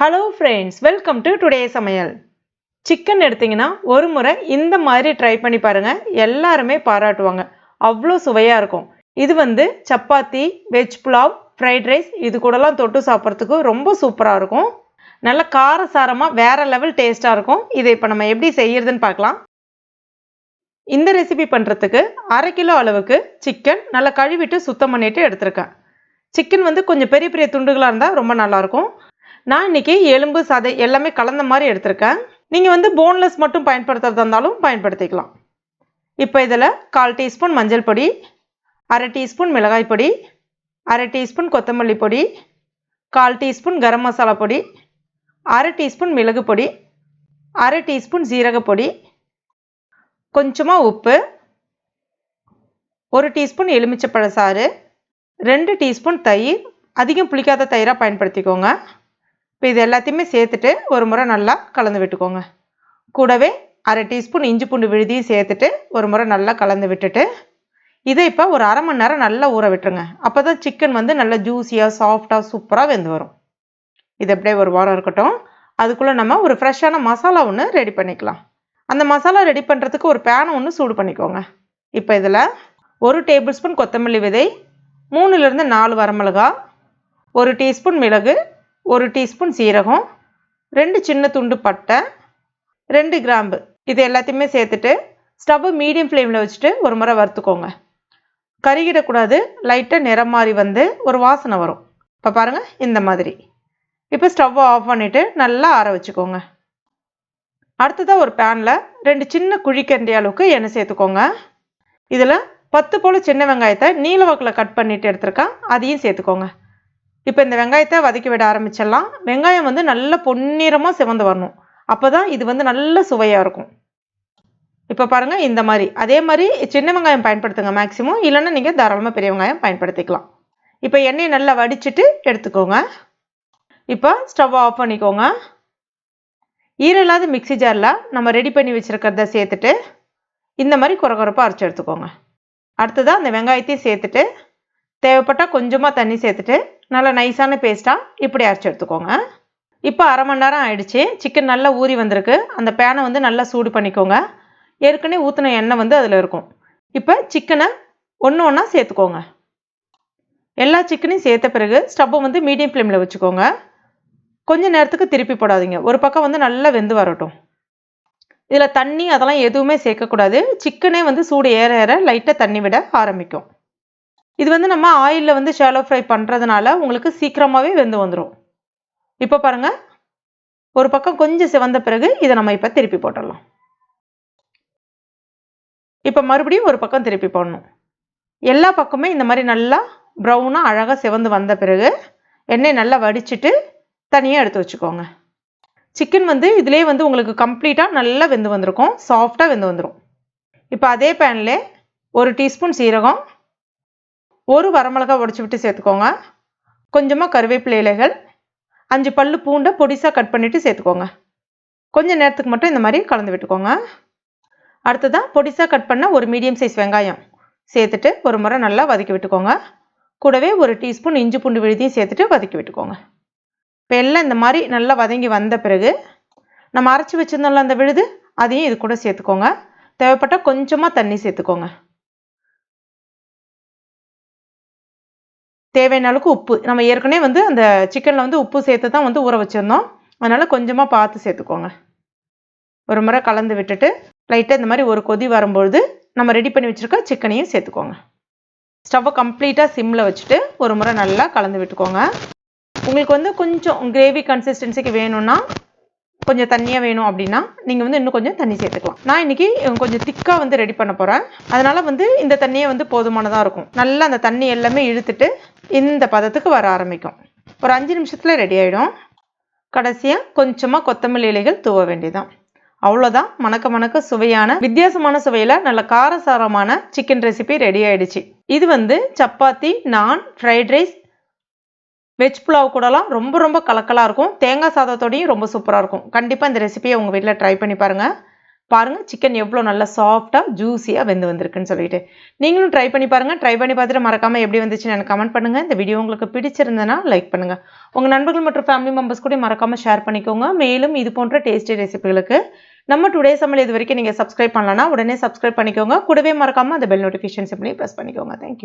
Hello friends welcome to today சமையல். Chicken எடுத்தீங்கன்னா ஒரு முறை இந்த மாதிரி ட்ரை பண்ணி பாருங்கள் எல்லாருமே பாராட்டுவாங்க. அவ்வளோ சுவையாக இருக்கும். இது வந்து chapati veg pulao fried rice இது கூடலாம் தொட்டு சாப்பிட்றதுக்கு ரொம்ப சூப்பராக இருக்கும். நல்ல காரசாரமாக வேறு லெவல் டேஸ்ட்டாக இருக்கும். இதை இப்போ நம்ம எப்படி செய்யறதுன்னு பார்க்கலாம். இந்த ரெசிபி பண்ணுறதுக்கு அரை கிலோ அளவுக்கு சிக்கன் நல்லா கழுவிட்டு சுத்தம் பண்ணிவிட்டு எடுத்திருக்கேன். சிக்கன் வந்து கொஞ்சம் பெரிய பெரிய துண்டுகளாக இருந்தால் ரொம்ப நல்லாயிருக்கும் நான் இன்றைக்கி எலும்பு சதை எல்லாமே கலந்த மாதிரி எடுத்திருக்கேன். நீங்கள் வந்து போன்லெஸ் மட்டும் பயன்படுத்துறதா இருந்தாலும் பயன்படுத்திக்கலாம். இப்போ இதில் கால் டீஸ்பூன் மஞ்சள் பொடி அரை டீஸ்பூன் மிளகாய் பொடி அரை டீஸ்பூன் கொத்தமல்லி பொடி கால் டீஸ்பூன் கரம் மசாலா பொடி அரை டீஸ்பூன் மிளகு பொடி அரை டீஸ்பூன் ஜீரக பொடி கொஞ்சமாக உப்பு ஒரு டீஸ்பூன் எலுமிச்சப்பழ சாறு ரெண்டு டீஸ்பூன் தயிர் அதிகம் புளிக்காத தயிராக பயன்படுத்திக்கோங்க. இப்போ இது எல்லாத்தையுமே சேர்த்துட்டு ஒரு முறை நல்லா கலந்து விட்டுக்கோங்க. கூடவே அரை டீஸ்பூன் இஞ்சி பூண்டு விழுதியும் சேர்த்துட்டு ஒரு முறை நல்லா கலந்து விட்டுட்டு இதை இப்போ ஒரு அரை மணி நேரம் நல்லா ஊற விட்டுருங்க. அப்போ தான் சிக்கன் வந்து நல்லா ஜூஸியாக சாஃப்டாக சூப்பராக வெந்து வரும். இது அப்படியே ஒரு வாரம் இருக்கட்டும். அதுக்குள்ளே நம்ம ஒரு ஃப்ரெஷ்ஷான மசாலா ஒன்று ரெடி பண்ணிக்கலாம். அந்த மசாலா ரெடி பண்ணுறதுக்கு ஒரு பேனை ஒன்று சூடு பண்ணிக்கோங்க. இப்போ இதில் ஒரு டேபிள் ஸ்பூன் கொத்தமல்லி விதை மூணுலேருந்து நாலு வரமிளகா ஒரு டீஸ்பூன் மிளகு ஒரு டீஸ்பூன் சீரகம் ரெண்டு சின்ன துண்டு பட்டை ரெண்டு கிராம்பு. இது எல்லாத்தையுமே சேர்த்துட்டு ஸ்டவ்வு மீடியம் ஃப்ளேமில் வச்சுட்டு ஒரு முறை வறுத்துக்கோங்க. கருகிடக்கூடாது லைட்டாக நிறம் மாறி வந்து ஒரு வாசனை வரும். இப்போ பாருங்கள் இந்த மாதிரி. இப்போ ஸ்டவ்வை ஆஃப் பண்ணிவிட்டு நல்லா ஆற வச்சுக்கோங்க. அடுத்ததாக ஒரு பேனில் ரெண்டு சின்ன குழிக்கண்டிய அளவுக்கு எண்ணெய் சேர்த்துக்கோங்க. இதில் பத்து போல் சின்ன வெங்காயத்தை நீல வாக்கில் கட் பண்ணிவிட்டு எடுத்துருக்கேன் அதையும் சேர்த்துக்கோங்க. இப்போ இந்த வெங்காயத்தை வதக்கி விட ஆரம்பிச்சிடலாம். வெங்காயம் வந்து நல்ல பொன்னிறமாக சிவந்து வரணும். அப்போ தான் இது வந்து நல்ல சுவையாக இருக்கும். இப்போ பாருங்கள் இந்த மாதிரி. அதே மாதிரி சின்ன வெங்காயம் பயன்படுத்துங்க மேக்ஸிமம் இல்லைன்னா நீங்கள் தாராளமாக பெரிய வெங்காயம் பயன்படுத்திக்கலாம். இப்போ எண்ணெயை நல்லா வடிச்சிட்டு எடுத்துக்கோங்க. இப்போ ஸ்டவ் ஆஃப் பண்ணிக்கோங்க. ஈரலாத மிக்சி ஜாரில் நம்ம ரெடி பண்ணி வச்சுருக்கிறத சேர்த்துட்டு இந்த மாதிரி குறகுறப்பாக அரைச்சி எடுத்துக்கோங்க. அடுத்ததாக அந்த வெங்காயத்தையும் சேர்த்துட்டு தேவைப்பட்டால் கொஞ்சமாக தண்ணி சேர்த்துட்டு நல்லா நைஸான பேஸ்ட்டாக இப்படி அரைச்சி எடுத்துக்கோங்க. இப்போ அரை மணி நேரம் ஆயிடுச்சு. சிக்கன் நல்லா ஊறி வந்திருக்கு. அந்த பேனை வந்து நல்லா சூடு பண்ணிக்கோங்க. ஏற்கனவே ஊற்றின எண்ணெய் வந்து அதில் இருக்கும். இப்போ சிக்கனை ஒன்று ஒன்றா சேர்த்துக்கோங்க. எல்லா சிக்கனையும் சேர்த்த பிறகு ஸ்டவ்வை வந்து மீடியம் ஃப்ளேமில் வச்சுக்கோங்க. கொஞ்ச நேரத்துக்கு திருப்பி போடாதீங்க. ஒரு பக்கம் வந்து நல்லா வெந்து வரட்டும். இதில் தண்ணி அதெல்லாம் எதுவுமே சேர்க்கக்கூடாது. சிக்கனே வந்து சூடு ஏற ஏற லைட்டாக தண்ணி விட ஆரம்பிக்கும். இது வந்து நம்ம ஆயிலில் வந்து ஷாலோ ஃப்ரை பண்ணுறதுனால உங்களுக்கு சீக்கிரமாகவே வெந்து வந்துடும் இப்போ பாருங்கள் ஒரு பக்கம் கொஞ்சம் சிவந்த பிறகு இதை நம்ம இப்போ திருப்பி போட்டுடலாம். இப்போ மறுபடியும் ஒரு பக்கம் திருப்பி போடணும். எல்லா பக்கமே இந்த மாதிரி நல்லா ப்ரௌனாக அழகாக சிவந்து வந்த பிறகு எண்ணெய் நல்லா வடிச்சிட்டு தனியாக எடுத்து வச்சுக்கோங்க. சிக்கன் வந்து இதிலே வந்து உங்களுக்கு கம்ப்ளீட்டாக நல்லா வெந்து வந்திருக்கும். சாஃப்டாக வெந்து வந்துடும் இப்போ அதே பேனில் ஒரு டீஸ்பூன் சீரகம் ஒரு வரமிளகா உடச்சி விட்டு சேர்த்துக்கோங்க. கொஞ்சமாக கருவேப்பிலை இலைகள் அஞ்சு பல் பூண்டை பொடிசாக கட் பண்ணிவிட்டு சேர்த்துக்கோங்க. கொஞ்சம் நேரத்துக்கு மட்டும் இந்த மாதிரி கலந்து விட்டுக்கோங்க. அடுத்ததாக பொடிசாக கட் பண்ண ஒரு மீடியம் சைஸ் வெங்காயம் சேர்த்துட்டு ஒரு முறை நல்லா வதக்கி விட்டுக்கோங்க. கூடவே ஒரு டீஸ்பூன் இஞ்சி பூண்டு விழுதியும் சேர்த்துட்டு வதக்கி விட்டுக்கோங்க. இப்போ எல்லாம் இந்த மாதிரி நல்லா வதங்கி வந்த பிறகு நம்ம அரைச்சி வச்சுருந்தோம்ல அந்த விழுது அதையும் இது கூட சேர்த்துக்கோங்க. தேவைப்பட்டால் கொஞ்சமாக தண்ணி சேர்த்துக்கோங்க. தேவையான அளவுக்கு உப்பு. நம்ம ஏற்கனவே வந்து அந்த சிக்கனில் வந்து உப்பு சேர்த்து தான் வந்து ஊற வச்சுருந்தோம். அதனால் கொஞ்சமாக பார்த்து சேர்த்துக்கோங்க. ஒரு முறை கலந்து விட்டுட்டு லைட்டாக இந்த மாதிரி ஒரு கொதி வரும்பொழுது நம்ம ரெடி பண்ணி வச்சுருக்க சிக்கனையும் சேர்த்துக்கோங்க. ஸ்டவ்வை கம்ப்ளீட்டாக சிம்மில் வச்சுட்டு ஒரு முறை நல்லா கலந்து விட்டுக்கோங்க. உங்களுக்கு வந்து கொஞ்சம் கிரேவி கன்சிஸ்டன்சிக்கு வேணும்னா கொஞ்சம் தண்ணியாக வேணும் அப்படின்னா நீங்கள் வந்து இன்னும் கொஞ்சம் தண்ணி சேர்த்துக்கலாம். நான் இன்றைக்கி கொஞ்சம் திக்காக வந்து ரெடி பண்ண போகிறேன் அதனால் வந்து இந்த தண்ணியே வந்து போதுமானதாக இருக்கும். நல்லா அந்த தண்ணி எல்லாமே இழுத்துட்டு இந்த பதத்துக்கு வர ஆரம்பிக்கும். ஒரு அஞ்சு நிமிஷத்தில் ரெடி ஆகிடும் கடைசியாக கொஞ்சமாக கொத்தமல்லி இலைகள் தூவ வேண்டியதான் அவ்வளோதான் மணக்க மணக்க சுவையான வித்தியாசமான சுவையில் நல்ல காரசாரமான சிக்கன் ரெசிபி ரெடி ஆயிடுச்சு. இது வந்து சப்பாத்தி நான் ஃப்ரைட் ரைஸ் வெஜ் புலாவ் கூடலாம் ரொம்ப ரொம்ப கலக்கலாக இருக்கும். தேங்காய் சாதத்தோடையும் ரொம்ப சூப்பராக இருக்கும். கண்டிப்பாக இந்த ரெசிபியை உங்கள் வீட்டில் ட்ரை பண்ணி பாருங்கள் பாருங்கள் சிக்கன் எவ்வளோ நல்லா சாஃப்டாக ஜூஸியாக வெந்து வந்திருக்குன்னு சொல்லிட்டு. நீங்களும் ட்ரை பண்ணி பாருங்கள் ட்ரை பண்ணி பார்த்துட்டு மறக்காமல் எப்படி வந்துச்சுன்னு எனக்கு கமெண்ட் பண்ணுங்கள் இந்த வீடியோ உங்களுக்கு பிடிச்சிருந்ததுன்னா லைக் பண்ணுங்கள் உங்கள் நண்பர்கள் மற்றும் ஃபேமிலி மெம்பர்ஸ் கூட மறக்காமல் ஷேர் பண்ணிக்கோங்க. மேலும் இது போன்ற டேஸ்டி ரெசிபிகளுக்கு நம்ம டுடே சமையல் இது வரைக்கும் நீங்கள் சப்ஸ்கிரைப் பண்ணலன்னா உடனே சப்ஸ்கிரைப் பண்ணிக்கோங்க. கூடவே மறக்காமல் அந்த பெல் நோட்டிஃபிகேஷன் எப்படி ப்ரெஸ் பண்ணிக்கோங்க. Thank you